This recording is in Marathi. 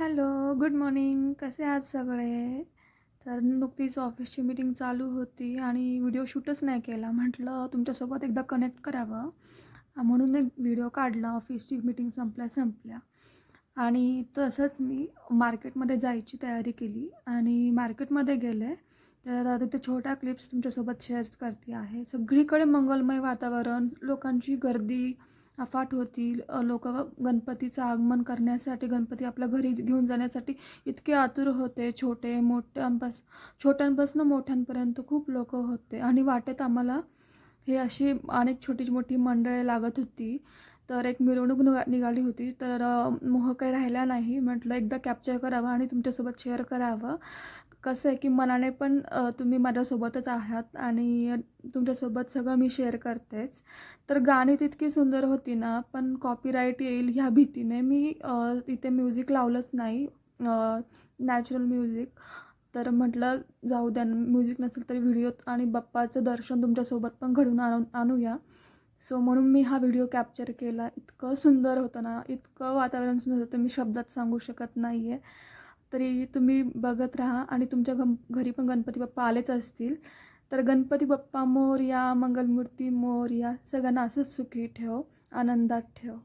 Hello good morning. कसे आहात सगळे? तर नुकतीच ऑफिसची मीटिंग चालू होती आणि व्हिडिओ शूटच नाही केला. म्हटलं तुमच्यासोबत एकदा कनेक्ट करावं. म्हणून एक व्हिडिओ काढला. ऑफिसची मीटिंग संपल्या संपल्या. आणि तसंच मी मार्केटमध्ये जायची तयारी केली. आणि मार्केटमध्ये गेले. तर तिथे छोट्या क्लिप्स तुमच्यासोबत शेअर्स करते आहे. सगळीकडे मंगलमय वातावरण. लोकांची गर्दी अफाट होती लोक गणपतीचं आगमन करण्यासाठी गणपती आपल्या घरी घेऊन जाण्यासाठी इतके आतुर होते. छोटे मोठ्यांपास छोट्यांपासून मोठ्यांपर्यंत खूप लोक होते. आणि वाटेत आम्हाला हे अशी अनेक छोटी मोठी मंडळे लागत होती. तर एक मिरवणूक निघा निघाली होती. तर मोह काही राहिला नाही. म्हटलं एकदा कॅप्चर करावं आणि तुमच्यासोबत शेअर करावं. कसं आहे की मनाने पण तुम्ही माझ्यासोबतच आहात आणि तुमच्यासोबत सगळं मी शेअर करतेच. तर गाणी तितकी सुंदर होती ना पण कॉपीराईट येईल ह्या भीतीने मी तिथे म्युझिक लावलंच नाही नॅचरल म्युझिक तर म्हटलं जाऊ द्या म्युझिक नसेल तरी व्हिडिओ आणि बाप्पाचं दर्शन तुमच्यासोबत पण घडून आणू आणूया. सो म्हणून मी हा व्हिडिओ कॅप्चर केला. इतकं सुंदर होतं ना इतकं वातावरण सुंदर होतं मी शब्दात सांगू शकत नाही आहे तरी तुम्ही बघत राहा आणि तुमच्या गम घरी पण गणपती बाप्पा आलेच असतील. तर गणपती बाप्पा मोरया मंगलमूर्ती मोर या सगळ्यांना असंच सुखी ठेव आनंदात ठेव.